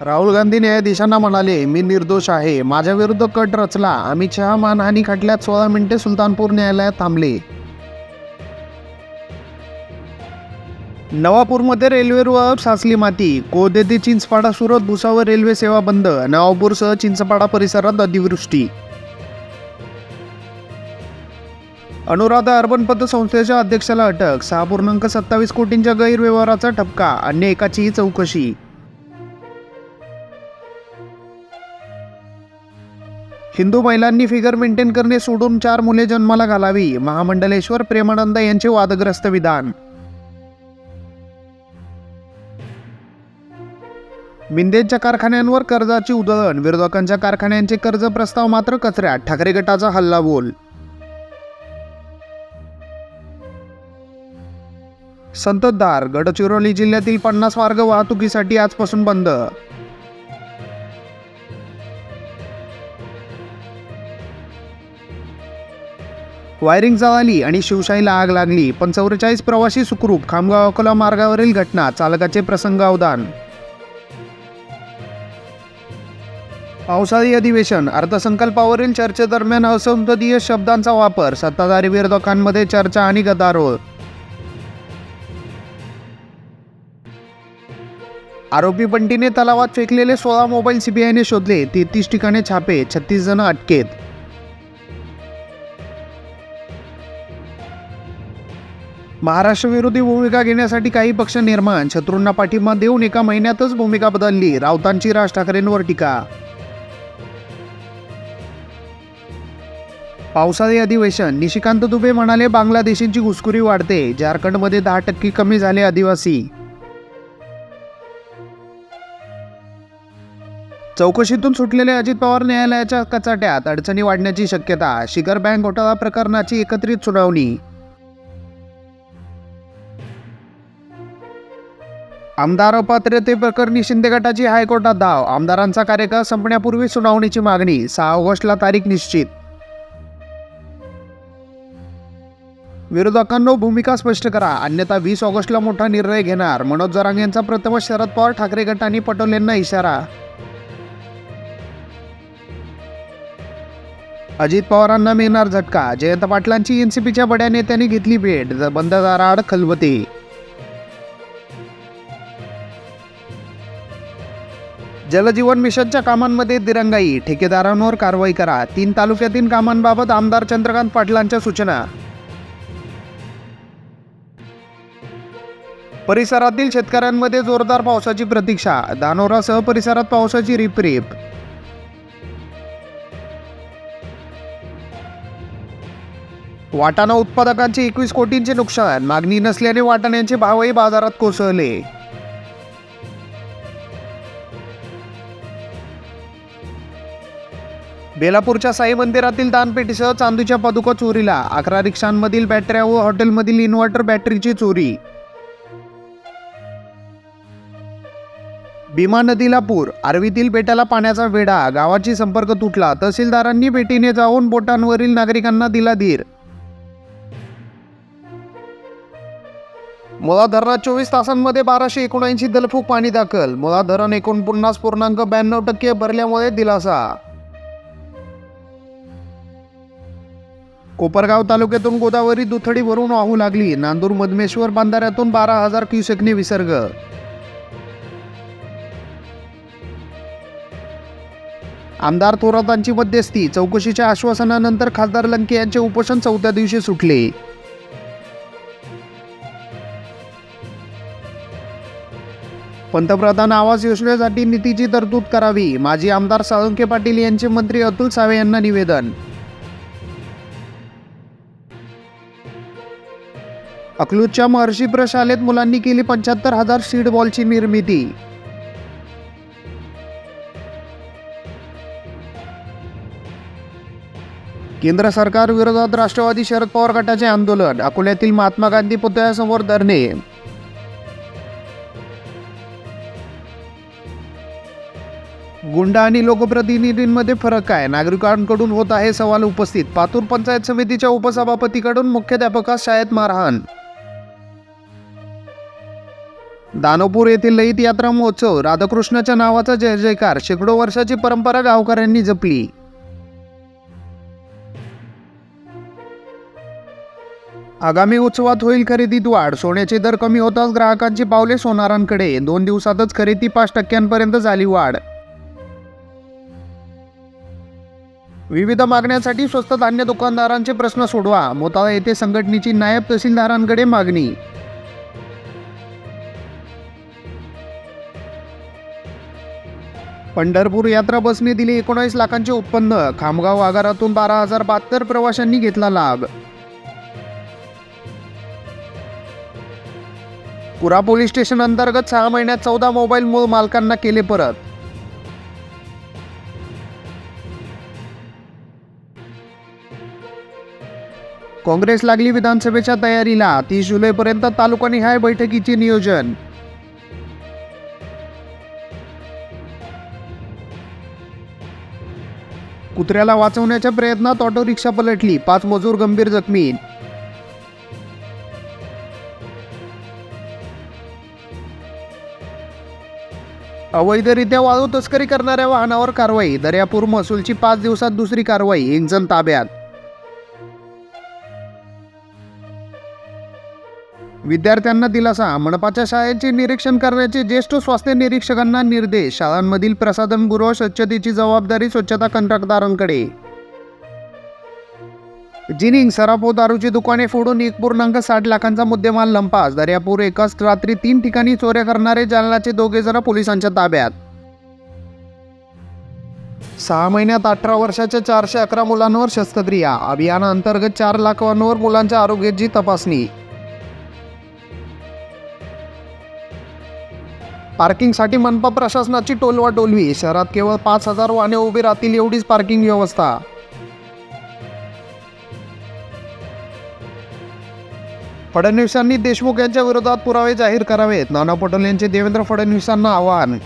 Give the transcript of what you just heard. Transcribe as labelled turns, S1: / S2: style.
S1: राहुल गांधी न्यायाधीशांना म्हणाले मी निर्दोष आहे. माझ्या विरुद्ध कट रचला. अमित शहा मानहानी खटल्यात सोळा मिनिटे सुलतानपूर न्यायालयात थांबले. नवापूरमध्ये रेल्वेवर साचली माती. कोदे ते चिंचपाडा सुरत भुसावर रेल्वे सेवा बंद. नवापूरसह चिंचपाडा परिसरात अतिवृष्टी. अनुराधा अर्बन पतसंस्थेच्या अध्यक्षाला अटक. सहा पूर्णांक सत्तावीस कोटींच्या गैरव्यवहाराचा ठपका. अन्य एकाचीही चौकशी. हिंदू महिलांनी फिगर मेंटेन करणे सोडून चार मुले जन्माला घालावी महामंडलेश्वर प्रेमानंद यांचे वादग्रस्त विधान. मिंदेच्या कारखान्यांवर कर्जाची उधळण विरोधकांच्या कारखान्यांचे कर्ज प्रस्ताव मात्र कचऱ्यात ठाकरे गटाचा हल्ला बोल. संततधार गडचिरोली जिल्ह्यातील पन्नास मार्ग वाहतुकीसाठी आजपासून बंद. वायरिंग जळाली आणि शिवशाहीला आग लागली पण चौवेचाळीस प्रवासी सुखरूप खामगाव अकोला मार्गावरील घटना चालकाचे प्रसंग अवदान. पावसाळी अधिवेशन अर्थसंकल्पावरील चर्चेदरम्यान असंसदीय शब्दांचा वापर सत्ताधारी विरोधकांमध्ये चर्चा आणि गदारोळ. आरोपी बंटीने तलावात फेकलेले सोळा मोबाईल सीबीआयने शोधले तेहतीस ठिकाणी छापे छत्तीस जण अटकेत. महाराष्ट्र विरोधी भूमिका घेण्यासाठी काही पक्ष निर्माण. शत्रूंना पाठिंबा देऊन एका महिन्यातच भूमिका बदलली. राऊतांची राज ठाकरेंवर टीका. पावसाळी अधिवेशन. निशिकांत दुबे म्हणाले बांगलादेशींची घुसखोरी वाढते. झारखंडमध्ये दहा टक्के कमी झाले आदिवासी. चौकशीतून सुटलेले अजित पवार न्यायालयाच्या कचाट्यात अडचणी वाढण्याची शक्यता. शिखर बँक घोटाळा प्रकरणाची एकत्रित सुनावणी. आमदार अपात्रते प्रकरणी शिंदे गटाची हायकोर्टात धाव. आमदारांचा कार्यकाळ संपण्यापूर्वी सुनावणीची मागणी सहा ऑगस्टला तारीख निश्चित. विरोधकांनो भूमिका स्पष्ट करा. अन्यथा वीस ऑगस्टला मोठा निर्णय घेणार. मनोज जरांग यांचा प्रथमच शरद पवार ठाकरे गटांनी पटोलेंना इशारा. अजित पवारांना मिळणार झटका. जयंत पाटलांची एनसीपीच्या बड्या नेत्यांनी घेतली भेट. बंददाराआड बंद खलबते. जलजीवन मिशनच्या कामांमध्ये दिरंगाई. ठेकेदारांवर कारवाई करा. तीन तालुक्यातील कामांबाबत आमदार चंद्रकांत पाटलांच्या सूचना. परिसरातील शेतकऱ्यांमध्ये जोरदार पावसाची प्रतीक्षा. दानोरासह परिसरात पावसाची रिपरिप. वाटाणा उत्पादकांचे एकवीस कोटींचे नुकसान. मागणी नसल्याने वाटाण्यांचे भावही बाजारात कोसळले. बेलापूरच्या साई मंदिरातील दानपेटीसह चांदीच्या पादुका चोरीला. अकरा रिक्षांमधील बॅटऱ्या व हॉटेलमधील इन्व्हर्टर बॅटरीची चोरी. भीमा नदीला पूर. आरवीतील बेटाला पाण्याचा वेढा. गावाची संपर्क तुटला. तहसीलदारांनी बेटीने जाऊन बोटांवरील नागरिकांना दिला धीर. मुळा धरणात चोवीस तासांमध्ये बाराशे एकोणऐंशी दलफूक पाणी दाखल. मुळा धरण एकोणपन्नास पूर्णांक ब्याण्णव टक्के भरल्यामुळे दिलासा. कोपरगाव तालुक्यातून गोदावरी दुथडी भरून वाहू लागली. नांदूर मधमेश्वर बांधाऱ्यातून बारा हजार क्युसेकने विसर्ग. आमदार थोरातांची मध्यस्थी. चौकशीच्या आश्वासनानंतर खासदार लंके यांचे उपोषण चौथ्या दिवशी सुटले. पंतप्रधान आवास योजनेसाठी निधीची तरतूद करावी. माजी आमदार साळुंके पाटील यांचे मंत्री अतुल सावे यांना निवेदन. अकलूजच्या महर्षी प्रशालेत मुलांनी केली पंच्याहत्तर हजार सीड बॉलची निर्मिती. केंद्र सरकार विरोधात राष्ट्रवादी शरद पवार गटाचे आंदोलन अकोल्यातील महात्मा गांधी पुतळ्यासमोर धरणे. गुंडा आणि लोकप्रतिनिधींमध्ये फरक काय? नागरिकांकडून होत आहे सवाल उपस्थित. पातूर पंचायत समितीच्या उपसभापतीकडून मुख्याध्यापकास शाळेत मारहाण दानोपूर येथील लईत यात्रा महोत्सव राधाकृष्णाच्या नावाचा जय जयकार शेकडो वर्षाची परंपरा गावकऱ्यांनी जपली. आगामी उत्सवात होईल खरेदीत वाढ. सोन्याचे दर कमी होताच ग्राहकांची पावले सोनारांकडे. दोन दिवसातच खरेदी पाच टक्क्यांपर्यंत झाली वाढ. विविध मागण्यांसाठी स्वस्त धान्य दुकानदारांचे प्रश्न सोडवा. मोताळा येथे संघटनेची नायब तहसीलदारांकडे मागणी पंढरपूर यात्रा बसने दिले एकोणावीस लाखांचे उत्पन्न. खामगाव आगारातून बारा हजार बहात्तर प्रवाशांनी घेतला लाभ. पुरा पोलीस स्टेशन अंतर्गत सहा महिन्यात चौदा मोबाईल मूळ मालकांना केले परत. काँग्रेस लागली विधानसभेच्या तयारीला. तीस जुलैपर्यंत तालुकानिहाय बैठकीचे नियोजन. कुत्र्याला वाचवण्याच्या प्रयत्नात ऑटो रिक्षा पलटली. पाच मजूर गंभीर जखमी. अवैधरित्या वाळू तस्करी करणाऱ्या वाहनावर कारवाई. दर्यापूर महसूलची पाच दिवसात दुसरी कारवाई. एक जण ताब्यात. विद्यार्थ्यांना दिलासा. मनपाच्या शाळेचे निरीक्षण करण्याचे ज्येष्ठ स्वास्थ्य निरीक्षकांना निर्देश. शाळांमधील प्रसाधनगृह स्वच्छतेची जबाबदारी स्वच्छता कंत्राटदारांकडे. जिनिंग सराफो दारूची दुकाने फोडून एक पूर्णांक साठ लाखांचा मुद्देमाल लंपास. दर्यापूर एकाच रात्री तीन ठिकाणी चोऱ्या करणारे जालनाचे दोघे जरा पोलिसांच्या ताब्यात. सहा महिन्यात अठरा वर्षाच्या चारशे अकरा मुलांवर शस्त्रक्रिया. अभियानाअंतर्गत चार लाखांवर मुलांच्या आरोग्याची तपासणी. पार्किंगसाठी मनपा प्रशासनाची टोलवा टोलवी. शहरात केवळ पाच हजार वाहने उभी राहतील एवढीच पार्किंग व्यवस्था. फडणवीसांनी देशमुख यांच्या विरोधात पुरावे जाहीर करावेत. नाना पटोले यांचे देवेंद्र फडणवीसांना आवाहन.